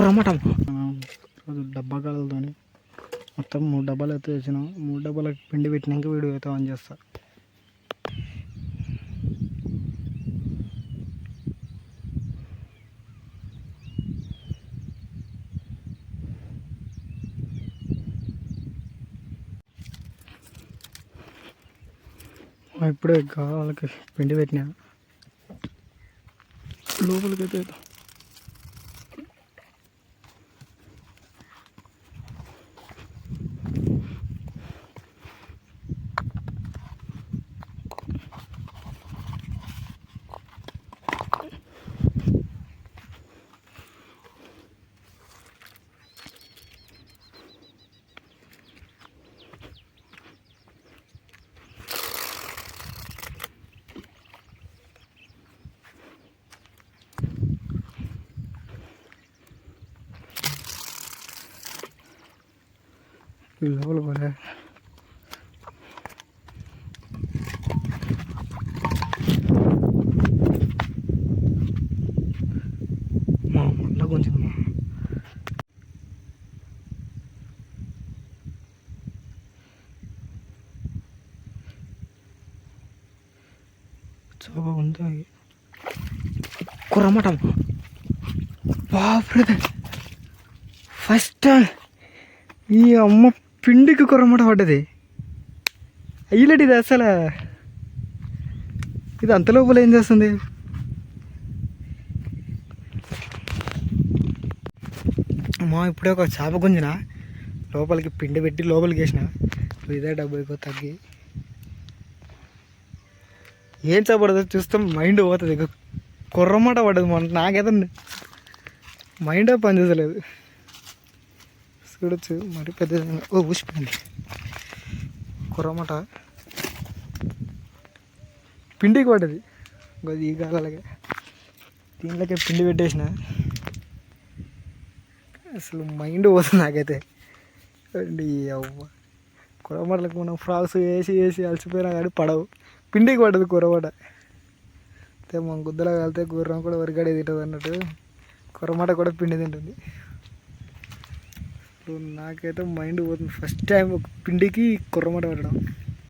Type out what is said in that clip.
కుర్రమట. రోజు డబ్బా కలతోని మొత్తం మూడు డబ్బాలు అయితే తెచ్చినాం మూడు డబ్బాలకు పిండి పెట్టినాక వీడియో అయితే ఆన్ చేస్తా. ఇప్పుడే కాళ్ళకి పిండి పెట్టినా. లోపలికి అయితే లోపల పోలే మా మళ్ళా కొంచెం మా చాలా ఉంది కుర్రమట బాప్రే ఫస్ట్ టైం ఈ అమ్మ పిండికి కొరమట పడ్డది. అయ్యలేడు ఇది అసలు? ఇది అంత లోపల ఏం చేస్తుంది? మా ఇప్పుడే ఒక చేప గుంజిన. లోపలికి పిండి పెట్టి లోపలికి వేసిన. ఇదే డబ్బు ఎక్కువ తగ్గి. ఏం చేపడదు చూస్తే మైండ్ పోతుంది. ఇక కుర్రమాట పడ్డది మన నాకేదో మైండే పనిచేసలేదు చూడొచ్చు. మరి పెద్ద ఓ ఊసిపోయింది. కుర్రమట పిండికి పడ్డది. ఇంకో ఈ కాలాలకే దీంట్లోకే పిండి పెట్టేసిన. అసలు మైండ్ పోతుంది నాకైతే. అండి అవ్వ. కుర్రమటలకు మనం ఫ్రాక్స్ వేసి వేసి అలసిపోయినా కానీ పడవు. పిండికి పడ్డది కుర్రమట అయితే మన గుద్దలో కలితే గుర్రం కూడా వరిగాడే తింటుంది అన్నట్టు కుర్రమట కూడా పిండి తింటుంది. నాకైతే మైండ్ పోతుంది. ఫస్ట్ టైం ఒక పిండికి కుర్రమట పడడం